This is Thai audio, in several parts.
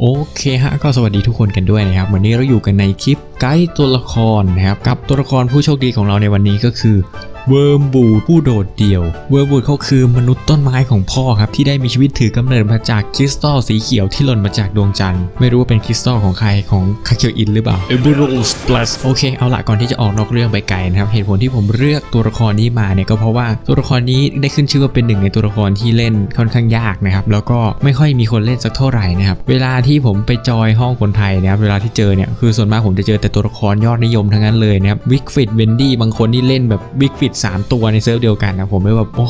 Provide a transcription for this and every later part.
โอเคฮะก็สวัสดีทุกคนกันด้วยนะครับวันนี้เราอยู่กันในคลิปไกด์ตัวละครนะครับกับตัวละครผู้โชคดีของเราในวันนี้ก็คือ เวิร์มบูดผู้โดดเดี่ยว เวิร์มบูดเขาคือมนุษย์ต้นไม้ของพ่อครับ ที่ได้มีชีวิตถือกำเนิดมาจากคริสตัลสีเขียวที่หล่นมาจากดวงจันทร์ ไม่รู้ว่าเป็นคริสตัลของใครของคาเคียวอินหรือเปล่า Emerald Splash โอเค เอาละก่อนที่จะออกนอกเรื่องไปไกลนะครับ เหตุผลที่ผมเลือกตัวละครนี้มาเนี่ยก็เพราะว่าตัวละครนี้ได้ขึ้นชื่อว่าเป็นหนึ่งในตัวละครที่เล่นค่อนข้างยากนะครับ แล้วก็ไม่ค่อยมีคนเล่นสักเท่าไหร่นะครับ เวลาที่ผมไปจอยห้องคนไทยนะครับ เวลาที่เจอเนี่ย คือส่วนมากผมจะเจอแต่ตัวละครยอดนิยมทั้งนั้นเลยนะครับ วิกฟิตเวนดี้บางคนนี่เล่นแบบวิกฟิตสามตัวในเซิร์ฟเดียวกันนะผมเลยแบบโอ้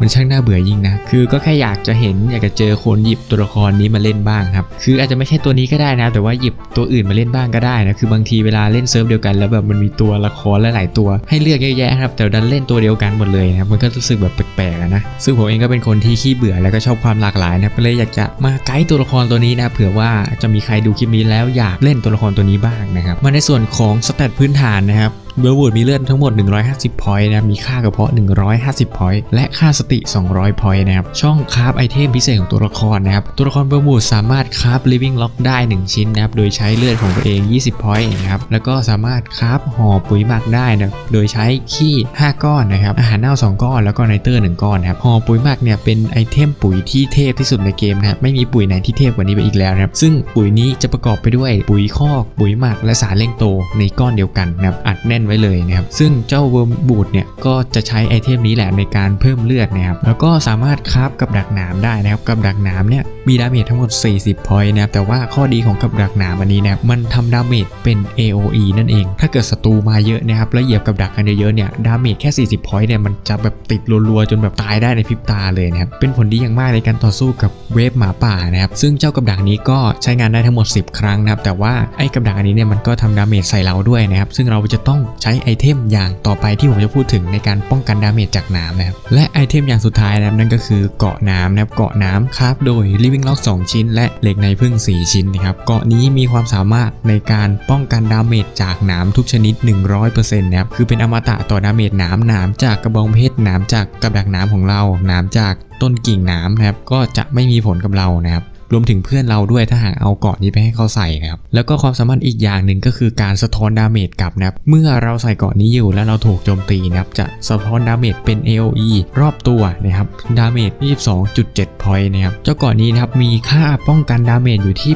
มันช่างน่าเบื่อยิ่งนะ คือก็แค่อยากจะเห็นอยากจะเจอคนหยิบตัวละครนี้มาเล่นบ้างครับ คืออาจจะไม่ใช่ตัวนี้ก็ได้นะ แต่ว่าหยิบตัวอื่นมาเล่นบ้างก็ได้นะ คือบางทีเวลาเล่นเซิร์ฟเดียวกันแล้วแบบมันมีตัวละครหลายๆตัว ให้เลือกเยอะแยะครับ แต่ดันเล่นตัวเดียวกันหมดเลยนะ มันก็รู้สึกแบบแปลกๆนะ ซึ่งผมเองก็เป็นคนที่ขี้เบื่อแล้วก็ชอบความหลากหลายนะ ก็เลยอยากจะมาไกด์ตัวละครตัวนี้นะ เผื่อว่าจะมีใครดูคลิปนี้แล้วอยากเล่นตัวละครตัวนี้บ้างนะครับ มาในส่วนของสเตตพื้นฐานนะครับ เบอร์วูดมีเลือดทั้งหมด 150 พอยต์นะครับมีค่ากระเพาะ 150 พอยต์และค่าสติ 200 พอยต์นะครับ ช่องคราฟไอเทมพิเศษของตัวละครนะครับ ตัวละครเบอร์วูดสามารถคราฟ living lock ได้ 1 ชิ้นนะครับ โดยใช้เลือดของตัวเอง 20 พอยต์นะครับ แล้วก็สามารถคราฟห่อปุ๋ยหมักได้นะ โดยใช้ขี้ 5 ก้อนนะครับ อาหารเน่า 2 ก้อน แล้วก็ไนเตอร์ 1 ก้อนนะครับ ห่อปุ๋ยหมักเนี่ยเป็นไอเทมปุ๋ยที่เทพที่สุดในเกมนะครับ ไม่มีปุ๋ยไหนที่เทพกว่านี้ไปอีกแล้วนะครับ ซึ่งปุ๋ยนี้จะประกอบไปด้วยปุ๋ยคอก ปุ๋ยหมัก และสารเร่งโตในก้อนเดียวกันนะครับ อัดแน่นไว้เลยนะครับซึ่งเจ้าเวิร์มบูดเนี่ยก็จะใช้ไอเทมนี้แหละในการเพิ่มเลือดนะครับแล้วก็สามารถคราฟกับดักหนามได้นะครับกับดักหนามเนี่ยมีดาเมจทั้งหมด 40 พอยต์นะครับแต่ว่าข้อดีของกับดักหนามอันนี้นะครับมันทำดาเมจเป็น AOE นั่นเอง ถ้าเกิดศัตรูมาเยอะนะครับแล้วเหยียบกับดักกันเยอะๆเนี่ยดาเมจแค่ 40 พอยต์เนี่ยมันจะแบบติดรัวๆจนแบบตายได้ในพริบตาเลยนะครับเป็นผลดีอย่างมากในการต่อสู้กับเวฟหมาป่านะครับซึ่งเจ้ากับดักนี้ก็ใช้งานได้ทั้งหมด 10 ครั้งนะครับแต่ว่าไอ้กับดักอันนี้เนี่ยมันก็ทำดาเมจใส่เราด้วยนะครับซึ่งเราจะต้องใช้ไอเทมอย่างต่อไปที่ผมจะพูดถึงในการป้องกันดาเมจจากน้ำนะครับและไอเทมอย่างสุดท้ายนะครับนั่นก็คือเกาะน้ำนะครับเกาะน้ำคราฟโดย living lock 2 ชิ้น และเหล็กในพึ่ง 4 ชิ้นนะครับเกาะนี้มีความสามารถในการป้องกันดาเมจจากน้ำทุกชนิด 100%นะครับคือเป็นอมตะต่อดาเมจน้ำน้ำจากกระบองเพชรน้ำจากกับดักน้ำของเราน้ำจากต้นกิ่งน้ำนะครับก็จะไม่มีผลกับเรานะครับ รวมถึงเพื่อนเราด้วยถ้าหากเอาเกาะนี้ไปให้เขาใส่นะครับแล้วก็ความสามารถอีกอย่างหนึ่งก็คือการสะท้อนดาเมจกลับนะครับเมื่อเราใส่เกาะนี้อยู่แล้วเราถูกโจมตีนะครับจะสะท้อนดาเมจเป็น AOE รอบตัวนะครับดาเมจ22.7 พอยต์นะครับเจ้าเกาะนี้นะครับมีค่าป้องกันดาเมจอยู่ที่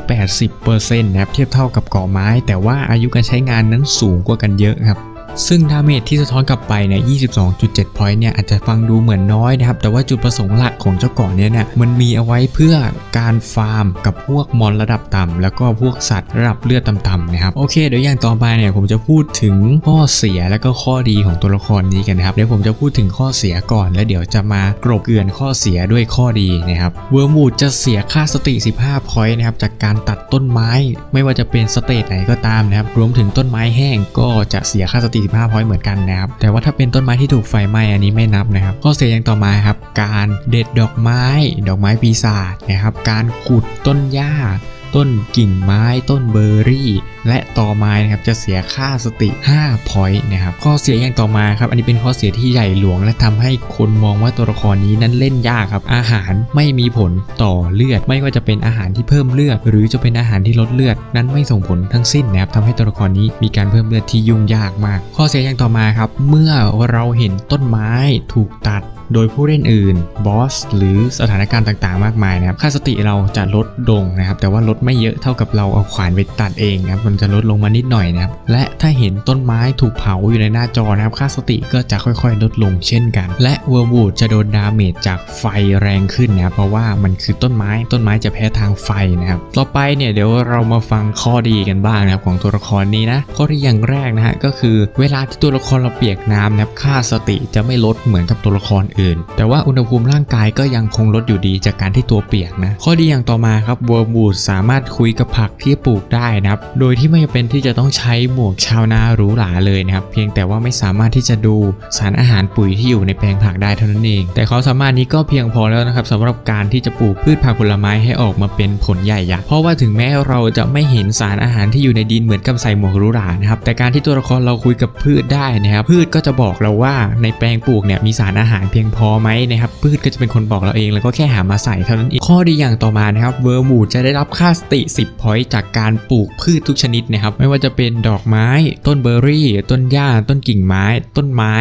80%นะครับเทียบเท่ากับเกาะไม้ แต่ว่าอายุการใช้งานนั้นสูงกว่ากันเยอะครับ ซึ่งดาเมจที่สะท้อนกลับไปเนี่ย 22.7 พอยต์เนี่ยอาจจะฟังดูเหมือนน้อยนะครับ แต่ว่าจุดประสงค์หลักของเจ้าเกาะเนี้เนี่ยมันมีเอาไว้เพื่อการฟาร์มกับพวกมอนระดับต่ำแล้วก็พวกสัตว์ระดับเลือดต่ำๆนะครับ โอเค เดี๋ยวอย่างต่อไปเนี่ยผมจะพูดถึงข้อเสียและก็ข้อดีของตัวละครนี้กันนะครับ เดี๋ยวผมจะพูดถึงข้อเสียก่อน แล้วเดี๋ยวจะมากรบเกลื่อนข้อเสียด้วยข้อดีนะครับ เวิร์มูดจะเสียค่าสติ 15 พอยต์นะครับจากการตัดต้นไม้ ไม่ว่าจะเป็นสเตจไหนก็ตามนะครับ รวมถึงต้นไม้แห้งก็จะเสียค่าสติ45พอยต์เหมือนกันนะครับ แต่ว่าถ้าเป็นต้นไม้ที่ถูกไฟไหม้อันนี้ไม่นับนะครับ ข้อเสียอย่างต่อมาครับ การเด็ดดอกไม้ ดอกไม้ปีศาจนะครับ การขุดต้นหญ้า ต้นกิ่งไม้ต้นเบอร์รี่ และต่อไม้นะครับจะเสียค่าสติ5พอยต์นะครับข้อเสียอย่างต่อมาครับอันนี้เป็นข้อเสียที่ใหญ่หลวง และทำให้คนมองว่าตัวละครนี้นั้นเล่นยากครับ อาหารไม่มีผลต่อเลือด ไม่ว่าจะเป็นอาหารที่เพิ่มเลือด หรือจะเป็นอาหารที่ลดเลือด นั้นไม่ส่งผลทั้งสิ้นนะครับทำให้ตัวละครนี้มีการเพิ่มเลือดที่ยุ่งยากมาก ข้อเสียอย่างต่อมาครับ เมื่อเราเห็นต้นไม้ถูกตัดโดยผู้เล่นอื่นบอสหรือสถานการณ์ต่างๆ มากมายนะครับค่าสติเราจะลดลงนะครับแต่ว่าลดไม่เยอะเท่ากับเราเอาขวานไปตัดเองครับมันจะลดลงมานิดหน่อยนะครับและถ้าเห็นต้นไม้ถูกเผาอยู่ในหน้าจอนะครับค่าสติก็จะค่อยๆ ลดลงเช่นกัน และเวอร์วูดจะโดนดาเมจจากไฟแรงขึ้นนะเพราะว่ามันคือต้นไม้ต้นไม้จะแพ้ทางไฟนะครับต่อไปเนี่ยเดี๋ยวเรามาฟังข้อดีกันบ้างนะครับของตัวละครนี้นะข้อดีอย่างแรกนะฮะก็คือเวลาที่ตัวละครเราเปียกน้ำนะครับค่าสติจะไม่ลดเหมือนกับตัวละครอื่น แต่ว่าอุณหภูมิร่างกายก็ยังคงลดอยู่ดีจากการที่ตัวเปียกนะข้อดีอย่างต่อมาครับเวอร์บูดสามารถคุยกับผักที่ปลูกได้นะครับ โดยที่ไม่จำเป็นที่จะต้องใช้หมวกชาวนาหรูหราเลยนะครับ เพียงแต่ว่าไม่สามารถที่จะดูสารอาหารปุ๋ยที่อยู่ในแปลงผักได้เท่านั้นเอง แต่ความสามารถนี้ก็เพียงพอแล้วนะครับสำหรับการที่จะปลูกพืชผักผลไม้ให้ออกมาเป็นผลใหญ่ยักษ์เพราะว่าถึงแม้เราจะไม่เห็นสารอาหารที่อยู่ในดินเหมือนกับใส่หมวกหรูหรานะครับ แต่การที่ตัวละครเราคุยกับพืชได้นะครับ พืชก็จะบอกเราว่าในแปลงปลูกเนี่ยมีสารอาหารเพียงพอไหมนะครับ พืชก็จะเป็นคนบอกเราเองแล้วก็แค่หามาใส่เท่านั้นเอง ข้อดีอย่างต่อมานะครับ เวอร์มูดจะได้รับค่าสติ 10พอยต์จากการปลูกพืชทุกชนิดนะครับ ไม่ว่าจะเป็นดอกไม้ ต้นเบอร์รี่ ต้นหญ้า ต้นกิ่งไม้ ต้นไม้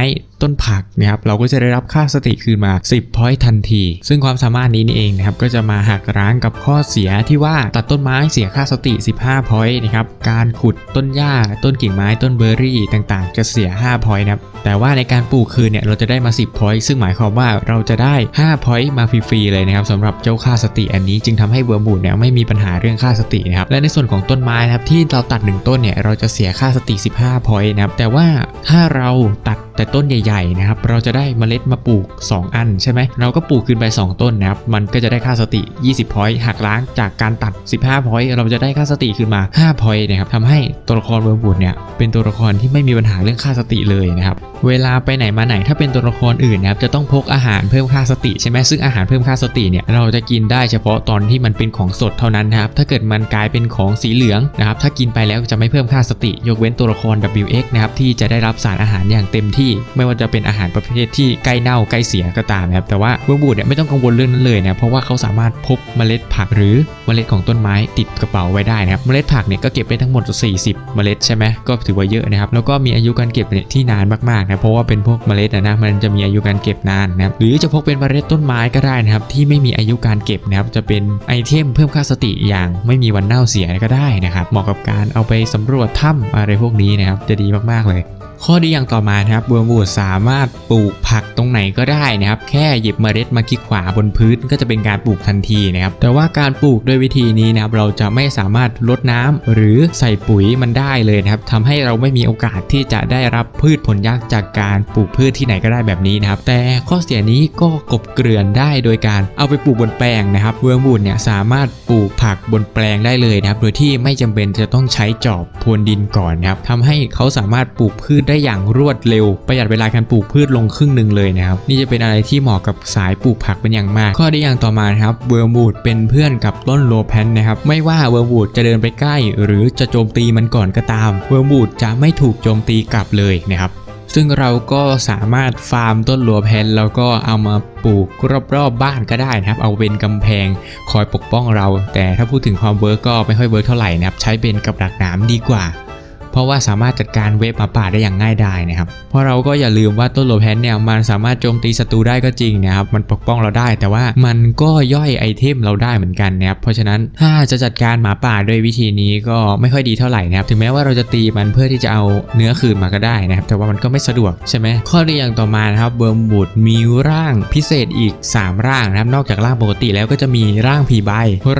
ต้นผักนะครับเราก็จะได้รับค่าสติคืนมา 10พอยต์ทันที ซึ่งความสามารถนี้นี่เองนะครับก็จะมาหักล้างกับข้อเสียที่ว่าตัดต้นไม้เสียค่าสติ 15พอยต์นะครับการขุดต้นหญ้า ต้นกิ่งไม้ต้นเบอร์รี่ต่างๆ จะเสีย5พอยต์นะครับแต่ว่าในการปลูกคืนเนี่ยเราจะได้มา 10พอยต์ซึ่งหมายความว่าเราจะได้5พอยต์มาฟรีๆเลยนะครับสำหรับเจ้าค่าสติอันนี้จึงทำให้เวอร์บูดเนี่ยไม่มีปัญหาเรื่องค่าสตินะครับและในส่วนของต้นไม้นะครับที่เราตัด 1 ต้นเนี่ยเราจะเสียค่าสติ 15พอยต์นะครับแต่ว่าถ้าเราตัดแต่ต้นใหญ่ๆนะครับเราจะได้เมล็ดมาปลูก 2 อันใช่ไหมเราก็ปลูกขึ้นไป 2 ต้นนะครับมันก็จะได้ค่าสติ 20พอยต์หักล้างจากการตัด 15พอยต์เราจะได้ค่าสติขึ้นมา5พอยต์นะครับทำให้ตัวละครเวอร์บูดเนี่ยเป็นตัวละครที่ไม่มีปัญหาเรื่องค่าสติเลยนะครับเวลาไปไหนมาไหนถ้าเป็นตัวละครอื่นนะครับจะต้องพกอาหารเพิ่มค่าสติใช่ไหมซึ่งอาหารเพิ่มค่าสติเนี่ยเราจะกินได้เฉพาะตอนที่มันเป็นของสดเท่านั้นนะครับถ้าเกิดมันกลายเป็นของสีเหลืองนะครับถ้ากินไปแล้วจะไม่เพิ่มค่าสติ ยกเว้นตัวละคร WX นะครับที่จะได้รับสารอาหารอย่างเต็มที่ไม่ว่าจะเป็นอาหารประเภทที่ใกล้เน่าใกล้เสียก็ตามนะครับแต่ว่าเวอร์บูดเนี่ยไม่ต้องกังวลเรื่องนั้นเลยนะเพราะว่าเขาสามารถพกเมล็ดผักหรือเมล็ดของต้นไม้ติดกระเป๋าไว้ได้นะครับเมล็ดผักเนี่ยก็เก็บได้ทั้งหมด 40 เมล็ดใช่ไหมก็ถือว่าเยอะนะครับแล้วก็มีอายุการเก็บเนี่ยที่นานมากๆนะเพราะว่าเป็นพวกเมล็ดนะนะมันจะมีอายุการเก็บนานนะครับหรือจะพกเป็นเมล็ดต้นไม้ก็ได้นะครับที่ไม่มีอายุการเก็บนะครับจะเป็นไอเทมเพิ่มค่าสติอย่างไม่มีวันเน่าเสียก็ได้นะครับเหมาะกับการเอาไปสำรวจถ้ำอะไรพวกนี้นะครับจะดีมากๆเลย ข้อดีอย่างต่อมานะครับเวอร์มูดสามารถปลูกผักตรงไหนก็ได้นะครับ แค่หยิบเมล็ดมาคลิกขวาบนพื้นก็จะเป็นการปลูกทันทีนะครับ แต่ว่าการปลูกด้วยวิธีนี้นะครับเราจะไม่สามารถรดน้ำหรือใส่ปุ๋ยมันได้เลยนะครับทำให้เราไม่มีโอกาสที่จะได้รับพืชผลยักษ์จากการปลูกพืชที่ไหนก็ได้แบบนี้นะครับ แต่ข้อเสียนี้ก็กบเกลื่อนได้โดยการเอาไปปลูกบนแปลงนะครับเวอร์มูดเนี่ยสามารถปลูกผักบนแปลงได้เลยนะครับ โดยที่ไม่จำเป็นจะต้องใช้จอบพรวนดินก่อนนะครับทำให้เขาสามารถปลูกพืชได้ได้อย่างรวดเร็ว ประหยัดเวลาการปลูกพืชลงครึ่งหนึ่งเลยนะครับ นี่จะเป็นอะไรที่เหมาะกับสายปลูกผักเป็นอย่างมาก ข้อดีอย่างต่อมาครับเวอร์มูดเป็นเพื่อนกับต้นโลแพนนะครับ ไม่ว่าเวอร์มูดจะเดินไปใกล้ หรือจะโจมตีมันก่อนก็ตาม เวอร์มูดจะไม่ถูกโจมตีกลับเลยนะครับซึ่งเราก็สามารถฟาร์มต้นลัวแพนแล้วก็เอามาปลูกรอบๆบบ้านก็ได้นะครับ เอาเป็นกำแพงคอยปกป้องเรา แต่ถ้าพูดถึงความเวิร์กก็ไม่ค่อยเวิร์กเท่าไหร่นะครับ ใช้เป็นกับดักหนามดีกว่า เพราะว่าสามารถจัดการเวฟหมาป่าได้อย่างง่ายดายนะครับ เพราะเราก็อย่าลืมว่าต้นโลแพนเนี่ยมันสามารถโจมตีศัตรูได้ก็จริงนะครับ มันปกป้องเราได้ แต่ว่ามันก็ย่อยไอเทมเราได้เหมือนกันนะครับ เพราะฉะนั้นถ้าจะจัดการหมาป่าด้วยวิธีนี้ก็ไม่ค่อยดีเท่าไหร่นะครับ ถึงแม้ว่าเราจะตีมันเพื่อที่จะเอาเนื้อคืนมาก็ได้นะครับ แต่ว่ามันก็ไม่สะดวกใช่ไหม ข้อดีอย่างต่อมานะครับ เบิร์มบูดมีร่างพิเศษอีก 3 ร่างนะครับ นอกจากร่างปกติแล้วก็จะมีร่างผีใบ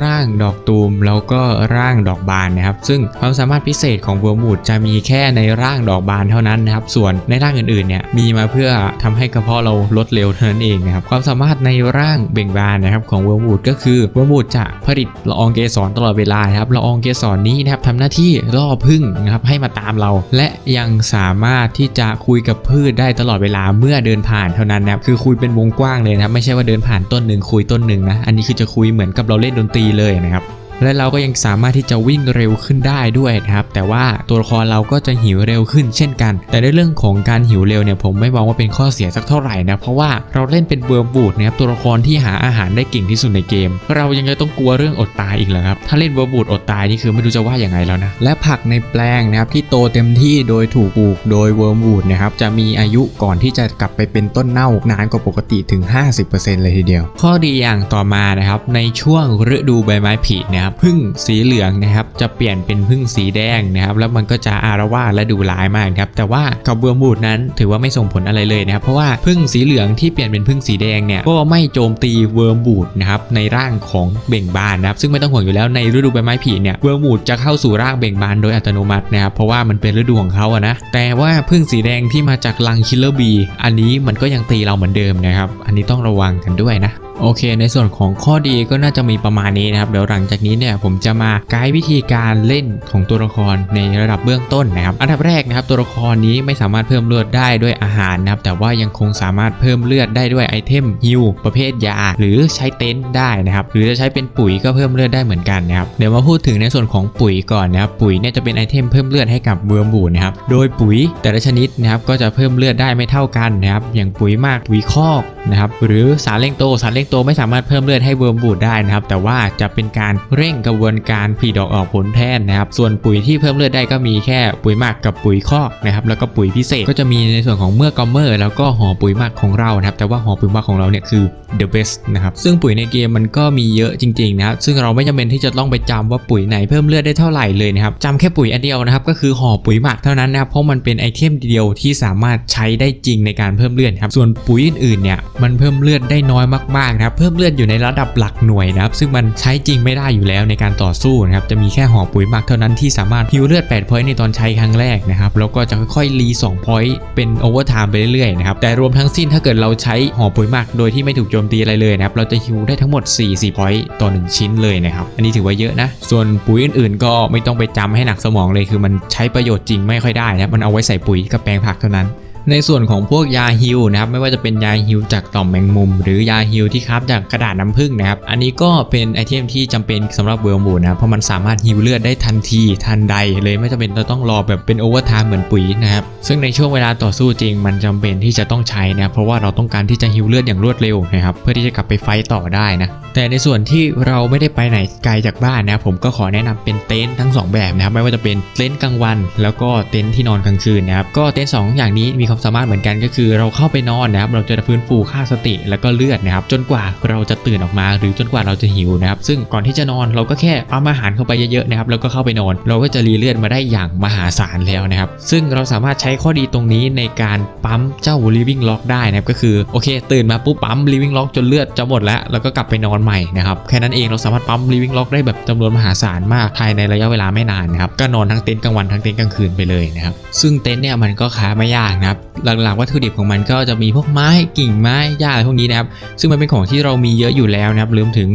ร่างดอกตูม แล้วก็ร่างดอกบานนะครับ ซึ่งความสามารถพิเศษของเบิร์มบูดจะมีแค่ในร่างดอกบานเท่านั้นนะครับ ส่วนในร่างอื่นๆเนี่ยมีมาเพื่อทำให้กระเพาะเราลดเร็วเท่านั้นเองนะครับ ความสามารถในร่างเบ่งบานนะครับของเวิร์มวูดก็คือเวิร์มวูดจะผลิตละอองเกสรตลอดเวลานะครับละอองเกสรนี้นะครับทำหน้าที่ล่อพึ่งนะครับให้มาตามเรา และยังสามารถที่จะคุยกับพืชได้ตลอดเวลาเมื่อเดินผ่านเท่านั้นนะครับคือคุยเป็นวงกว้างเลยนะครับไม่ใช่ว่าเดินผ่านต้นหนึ่งคุยต้นหนึ่งนะอันนี้คือจะคุยเหมือนกับเราเล่นดนตรีเลยนะครับ และเราก็ยังสามารถที่จะวิ่งเร็วขึ้นได้ด้วยนะครับแต่ว่าตัวละครเราก็จะหิวเร็วขึ้นเช่นกัน แต่ในเรื่องของการหิวเร็วเนี่ยผมไม่มองว่าเป็นข้อเสียสักเท่าไหร่นะเพราะว่าเราเล่นเป็นเบอร์บูดนะครับตัวละครที่หาอาหารได้เก่งที่สุดในเกม เรายังจะต้องกลัวเรื่องอดตายอีกเหรอครับถ้าเล่นเบอร์บูดอดตายนี่คือไม่รู้จะว่าอย่างไงแล้วนะและผักในแปลงนะครับที่โตเต็มที่โดยถูกปลูกโดยเวิร์มวูดนะครับจะมีอายุก่อนที่จะกลับไปเป็นต้นเน่านานกว่าปกติถึง 50%เลยทีเดียว ข้อดีอย่างต่อมานะครับในช่วงฤดูใบไม้ผลินะครับพึ่งสีเหลืองนะครับจะเปลี่ยนเป็นพึ่งสีแดงนะครับแล้วมันก็จะอารวาสและดูร้ายมากครับแต่ว่ากับเวิร์มวูดนั้นถือว่าไม่ส่งผลอะไรเลยนะครับเพราะว่าพึ่งสีเหลืองที่เปลี่ยนเป็นพึ่งสีแดงเนี่ยก็ไม่โจมตีเวิร์มวูดนะครับในร่างของเบ่งบานนะครับซึ่งไม่ต้องห่วงอยู่แล้วในฤดูใบไม้ผลิเนี่ยเวิร์มวูดจะเข้าสู่ร่างเบ่งบานโดยอัตโนมัตินะครับเพราะว่ามันเป็นฤดูของเขาอะนะแต่ว่าพึ่งสีแดงที่มาจากลังคิลเลอร์บีอันนี้มันก็ยังตีเราเหมือนเดิมนะครับอันนี้ต้องระวังกันด้วยนะโอเค ในส่วนของข้อดีก็น่าจะมีประมาณนี้นะครับ เดี๋ยวหลังจากนี้เนี่ยผมจะมาไกด์วิธีการเล่นของตัวละครในระดับเบื้องต้นนะครับ อันดับแรกนะครับตัวละครนี้ไม่สามารถเพิ่มเลือดได้ด้วยอาหารนะครับ แต่ว่ายังคงสามารถเพิ่มเลือดได้ด้วยไอเทมฮิลประเภทยา หรือใช้เต็นท์ได้นะครับ หรือจะใช้เป็นปุ๋ยก็เพิ่มเลือดได้เหมือนกันนะครับ เดี๋ยวมาพูดถึงในส่วนของปุ๋ยก่อนนะครับ ปุ๋ยเนี่ยจะเป็นไอเทมเพิ่มเลือดให้กับเวิร์มบูนะครับ โดยปุ๋ยแต่ละชนิดนะครับก็จะเพิ่มเลือดได้ไม่เท่ากันนะครับ อย่างปุ๋ยมากปุ๋ยคอกนะครับ หรือสารเร่งโตสารเร่งงโตไม่สามารถเพิ่มเลือดให้เวิร์มบูดได้นะครับ แต่ว่าจะเป็นการเร่งกระบวนการผลิดอกออกผลแทนนะครับ ส่วนปุ๋ยที่เพิ่มเลือดได้ก็มีแค่ปุ๋ยหมักกับปุ๋ยคอกนะครับแล้วก็ปุ๋ยพิเศษก็จะมีในส่วนของเมื่อกอมเมอร์แล้วก็ห่อปุ๋ยหมักของเรานะครับแต่ว่าห่อปุ๋ยหมักของเราเนี่ยคือ the best นะครับซึ่งปุ๋ยในเกมมันก็มีเยอะจริงๆนะครับซึ่งเราไม่จำเป็นที่จะต้องไปจำว่าปุ๋ยไหนเพิ่มเลือดได้เท่าไหร่เลยนะครับจำแค่ปุ๋ยอันเดียวนะครับก็คือห่อปุ๋ยหมักเท่านั้นนะครับเพราะมันเป็นไอเทมเดียวที่สามารถใช้ได้จริงในการเพิ่มเลือดครับส่วนปุ๋ยอื่นๆเนี่ยมันเพิ่มเลือดได้น้อยมากนะครับเพิ่มเลือดอยู่ในระดับหลักหน่วยนะครับซึ่งมันใช้จริงไม่ได้อยู่แล้วในการต่อสู้นะครับจะมีแค่ห่อปุ๋ยหมักเท่านั้นที่สามารถฮิวเลือด8 point ในตอนใช้ครั้งแรกนะครับแล้วก็จะค่อยๆรี2 point เป็นโอเวอร์ไทม์ไปเรื่อยๆนะครับแต่รวมทั้งสิ้นถ้าเกิดเราใช้ห่อปุ๋ยหมักโดยที่ไม่ถูกโจมตีอะไรเลยนะครับเราจะฮิวได้ทั้งหมด4 point ต่อ 1 ชิ้นเลยนะครับอันนี้ถือว่าเยอะนะส่วนปุ๋ยอื่นๆ ก็ไม่ต้องไปจำให้หนักสมองเลยคือมันใช้ประโยชน์จริงไม่ค่อยได้นะครับมันเอาไว้ใส่ปุ๋ยกับแปลงผักเท่านั้น ในส่วนของพวกยาฮิลนะครับไม่ว่าจะเป็นยาฮิลจากต่อมแมงมุม หรือยาฮิลที่ครับจากกระดาษน้ำผึ้งนะครับอันนี้ก็เป็นไอเทมที่จำเป็นสำหรับเวลมูนะเพราะมันสามารถฮิลเลือดได้ทันทีทันใดเลยไม่จำเป็นต้องรอแบบเป็นโอเวอร์ไทม์เหมือนปุ๋ยนะครับซึ่งในช่วงเวลาต่อสู้จริงมันจำเป็นที่จะต้องใช้นะเพราะว่าเราต้องการที่จะฮิลเลือดอย่างรวดเร็วนะครับเพื่อที่จะกลับไปไฟต์ต่อได้นะแต่ในส่วนที่เราไม่ได้ไปไหนไกลจากบ้านนะครับผมก็ขอแนะนำเป็นเต็นท์ทั้งสองแบบนะครับไม่ว่าจะเป็นเต็นท์กลางวัน แล้วก็เต็นท์ที่นอนกลางคืนนะครับก็เต็นท์สองอย่างนี้มีความสามารถเหมือนกันก็คือเราเข้าไปนอนนะครับเราจะฟื้นฟูค่าสติแล้วก็เลือดนะครับจนกว่าเราจะตื่นออกมา หรือจนกว่าเราจะหิวนะครับซึ่งก่อนที่จะนอนเราก็แค่เอาอาหารเข้าไปเยอะๆนะครับแล้วก็เข้าไปนอน เราก็จะรีเลือดมาได้อย่างมหาศาลแล้วนะครับซึ่งเราสามารถใช้ข้อดีตรงนี้ในการปั๊มเจ้า living lock ได้นะครับก็คือโอเค ตื่นมาปุ๊บปั๊ม living lock จนเลือดจะหมดแล้วแล้วก็กลับไปนอนใหม่นะครับแค่นั้นเองเราสามารถปั๊ม living lock ได้แบบจำนวนมหาศาลมากภายในระยะเวลาไม่นานนะครับก็นอนทั้งเต็นท์กลางวันทั้งเต็นท์กลางคืนไปเลยนะครับซึ่งเต็นท์เนี่ยมันก็ค้าไม่ยากนะครับหลักๆวัตถุดิบของมันก็จะมีพวกไม้กิ่งไม้หญ้าอะไรพวกนี้นะครับ ซึ่งมันเป็นของที่เรามีเยอะอยู่แล้วนะครับรวมถึง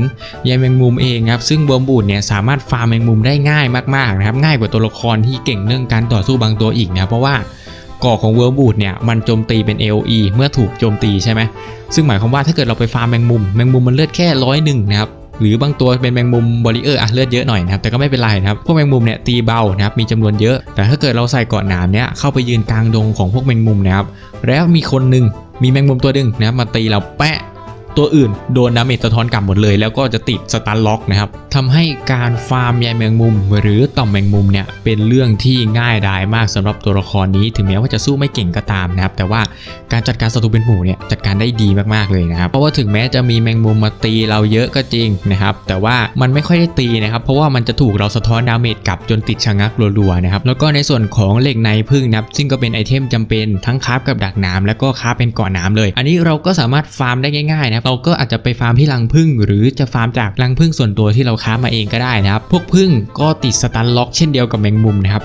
ใยแมงมุมเองครับ ซึ่งเวิร์มบูดเนี่ยสามารถฟาร์มแมงมุมได้ง่ายมากๆนะครับ ง่ายกว่าตัวละครที่เก่งเรื่องการต่อสู้บางตัวอีกนะเพราะว่าก่อของเวิร์มบูดเนี่ยมันโจมตีเป็น AOE เมื่อถูกโจมตีใช่ไหมซึ่งหมายความว่าถ้าเกิดเราไปฟาร์มแมงมุมแมงมุมมันเลือดแค่ร้อยหนึ่งนะครับ หรือบางตัวเป็นแมงมุมบริเออร์อะเลือดเยอะหน่อยนะครับแต่ก็ไม่เป็นไรนะครับพวกแมงมุมเนี่ยตีเบานะครับมีจำนวนเยอะ แต่ถ้าเกิดเราใส่เกาะหนามเนี่ยเข้าไปยืนกลางดงของพวกแมงมุมนะครับแล้วมีคนหนึ่งมีแมงมุมตัวดึงนะครับมาตีเราแปะ ตัวอื่นโดนดาเมจสะท้อนกลับหมดเลย แล้วก็จะติดสตันล็อกนะครับทำให้การฟาร์มใยแมงมุม หรือต่อมแมงมุมเนี่ยเป็นเรื่องที่ง่ายดายมากสำหรับตัวละครนี้ ถึงแม้ว่าจะสู้ไม่เก่งก็ตามนะครับ แต่ว่าการจัดการศัตรูเป็นหมู่เนี่ยจัดการได้ดีมากๆเลยนะครับ เพราะว่าถึงแม้จะมีแมงมุมมาตีเราเยอะก็จริงนะครับ แต่ว่ามันไม่ค่อยได้ตีนะครับ เพราะว่ามันจะถูกเราสะท้อนดาเมจกลับจนติดชะงักรัวๆนะครับ แล้วก็ในส่วนของเหล็กในพึ่งนะครับ ซึ่งก็เป็นไอเทมจำเป็นทั้งคราฟกับดักน้ำแล้วก็คราฟเป็นเกาะน้ำเลย อันนี้เราก็สามารถฟาร์มได้ง่ายๆนะครับเราก็อาจจะไปฟาร์มที่รังพึ่งหรือจะฟาร์มจากรังพึ่งส่วนตัวที่เราค้ามาเองก็ได้นะครับ พวกพึ่งก็ติดสตันล็อกเช่นเดียวกับแมงมุมนะครับ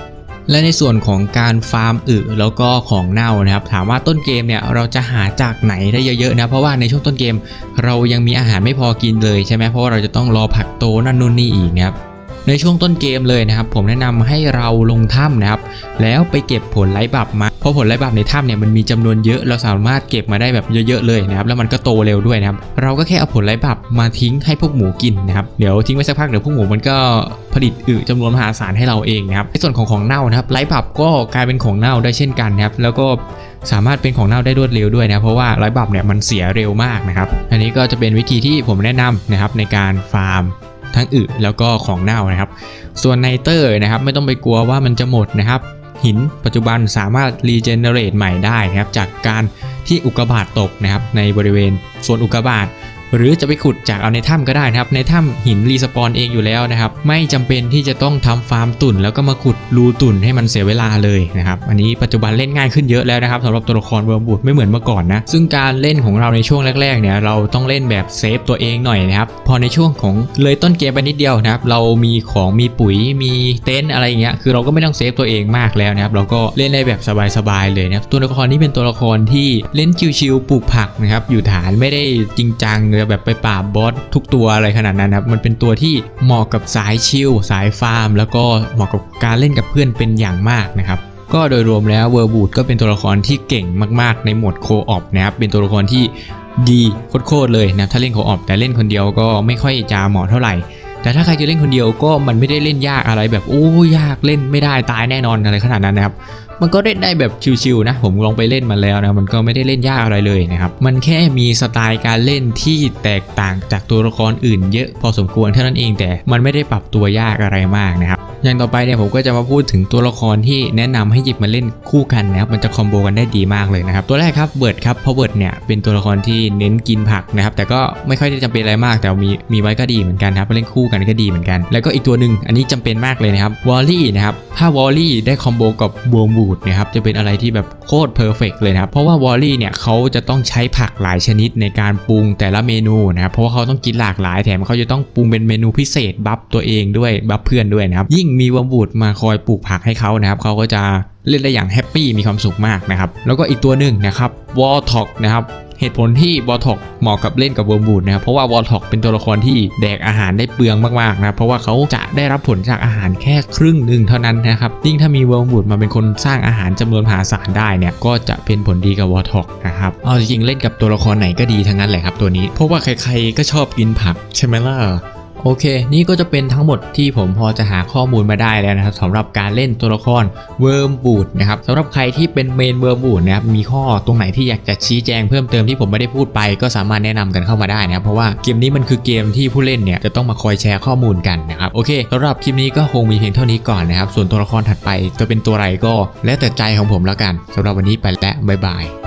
และในส่วนของการฟาร์มอึแล้วก็ของเน่านะครับถามว่าต้นเกมเนี่ยเราจะหาจากไหนได้เยอะๆนะเพราะว่าในช่วงต้นเกม เรายังมีอาหารไม่พอกินเลยใช่ไหมเพราะว่าเราจะต้องรอผักโตนั่นนู่นนี่อีกนะครับ ในช่วงต้นเกมเลยนะครับ ผมแนะนำให้เราลงถ้ำนะครับ แล้วไปเก็บผลไร้บับมาเพราะผลไร้บับในถ้ำเนี่ยมันมีจำนวนเยอะเราสามารถเก็บมาได้แบบเยอะๆเลยนะครับแล้วมันก็โตเร็วด้วยนะครับเราก็แค่เอาผลไร้บับมาทิ้งให้พวกหมูกินนะครับเดี๋ยวทิ้งไว้สักพักเดี๋ยวพวกหมูมันก็ผลิตอึจำนวนมหาศาลให้เราเองนะครับในส่วนของของเน่านะครับไร้บับก็กลายเป็นของเน่าได้เช่นกันนะครับแล้วก็สามารถเป็นของเน่าได้รวดเร็วด้วยนะเพราะว่าไร้บับเนี่ยมันเสียเร็วมากนะครับ อันนี้ก็จะเป็นวิธีที่ผมแนะนำนะครับในการฟาร์ม ทั้งอึแล้วก็ของเน่านะครับ ส่วนไนเตอร์นะครับไม่ต้องไปกลัวว่ามันจะหมดนะครับ หินปัจจุบันสามารถรีเจนเนเรตใหม่ได้นะครับจากการที่อุกกาบาตตกนะครับในบริเวณส่วนอุกกาบาต หรือจะไปขุดจากเอาในถ้ำก็ได้นะครับ ในถ้ำหินรีสปอนเองอยู่แล้วนะครับ ไม่จำเป็นที่จะต้องทำฟาร์มตุ่น แล้วก็มาขุดรูตุ่นให้มันเสียเวลาเลยนะครับ อันนี้ปัจจุบันเล่นง่ายขึ้นเยอะแล้วนะครับสำหรับตัวละครเวิร์มบูดไม่เหมือนเมื่อก่อนนะ ซึ่งการเล่นของเราในช่วงแรกๆเนี่ยเราต้องเล่นแบบเซฟตัวเองหน่อยนะครับ พอในช่วงของเลยต้นเกมไปนิดเดียวนะครับ เรามีของมีปุ๋ยมีเต็นท์อะไรอย่างเงี้ย คือเราก็ไม่ต้องเซฟตัวเองมากแล้วนะครับ เราก็เล่นได้แบบสบายๆเลยนะครับ ตัวละครนี้เป็นตัวละครที่เล่นชิวๆปลูกผักนะครับ อยู่ฐานไม่ได้จริงจังเลยแบบไปปราบบอสทุกตัวอะไรขนาดนั้นนะครับมันเป็นตัวที่เหมาะกับสายชิลสายฟาร์ม แล้วก็เหมาะกับการเล่นกับเพื่อนเป็นอย่างมากนะครับก็โดยรวมแล้วเวอร์บูดก็เป็นตัวละครที่เก่งมากๆ ในโหมดโคออปนะครับเป็นตัวละครที่ดีโคตรเลยนะถ้าเล่นโคออปแต่เล่นคนเดียวก็ไม่ค่อยจะเหมาะเท่าไหร่ แต่ถ้าใครจะเล่นคนเดียวก็มันไม่ได้เล่นยากอะไรแบบโอ้ยากเล่นไม่ได้ตายแน่นอนอะไรขนาดนั้นนะครับ มันก็เล่นได้แบบชิวๆนะผมลองไปเล่นมาแล้วนะมันก็ไม่ได้เล่นยากอะไรเลยนะครับมันแค่มีสไตล์การเล่นที่แตกต่างจากตัวละครอื่นเยอะพอสมควรเท่านั้นเองแต่มันไม่ได้ปรับตัวยากอะไรมากนะครับอย่างต่อไปเนี่ยผมก็จะมาพูดถึงตัวละครที่แนะนำให้หยิบมาเล่นคู่กันนะครับมันจะคอมโบกันได้ดีมากเลยนะครับตัวแรกครับเบิร์ดครับเพราะเบิร์ดเนี่ยเป็นตัวละครที่เน้นกินผักนะครับแต่ก็ไม่ค่อยได้จำเป็นอะไรมาก แต่มีมีไว้ก็ดีเหมือนกันครับเล่นคู่กันก็ดีเหมือนกัน แล้วก็อีกตัวหนึ่งอันนี้จำเป็นมากเลยนะครับวอลลี่นะครับถ้าวอลลี่ได้คอมโบกับบัวูดนะครับจะเป็นอะไรที่แบบโคตรเพอร์เฟกเลยนะครับเพราะว่าวอลลี่เนี่ยเขาจะต้องใช้ผักหลายชนิดในการปรุงแต่ละเมนูนะครับเพราะว่าเขาต้องกินหลากหลายแถมเขาจะต้องปรุงเป็นเมนูพิเศษบัฟตัวเองด้วยบัฟเพื่อนด้วยนะครับยิ่งมีวัมบูดมาคอยปลูกผักให้เขานะครับเขาก็จะเล่นได้อย่างแฮปปี้มีความสุขมากนะครับแล้วก็อีกตัวหนึ่งนะครับวอลท็อกนะครับ เหตุผลที่วอลท็อกเหมาะกับเล่นกับเวิร์มบูดนะครับเพราะว่าวอลท็อกเป็นตัวละครที่แดกอาหารได้เปลืองมากๆนะครับเพราะว่าเขาจะได้รับผลจากอาหารแค่ครึ่งหนึ่งเท่านั้นนะครับยิ่งถ้ามีเวิร์มบูดมาเป็นคนสร้างอาหารจำนวนมหาศาลได้เนี่ยก็จะเป็นผลดีกับวอลท็อกนะครับเอาจริงเล่นกับตัวละครไหนก็ดีทั้งนั้นแหละครับตัวนี้ เพราะว่าใครๆก็ชอบกินผักใช่ไหมล่ะ โอเค นี่ก็จะเป็นทั้งหมดที่ผมพอจะหาข้อมูลมาได้แล้วนะครับสำหรับการเล่นตัวละครเวิร์มบูดนะครับสำหรับใครที่เป็นเมนเวิร์มบูดนะครับมีข้อตรงไหนที่อยากจะชี้แจงเพิ่มเติมที่ผมไม่ได้พูดไป ก็สามารถแนะนำกันเข้ามาได้นะครับเพราะว่าเกมนี้มันคือเกมที่ผู้เล่นเนี่ยจะต้องมาคอยแชร์ข้อมูลกันนะครับโอเคสำหรับคลิปนี้ก็คงมีเพียงเท่านี้ก่อนนะครับส่วนตัวละครถัดไปจะเป็นตัวอะไรก็ แล้วแต่ใจของผมแล้วกันสำหรับวันนี้ไปแล้วบ๊ายบาย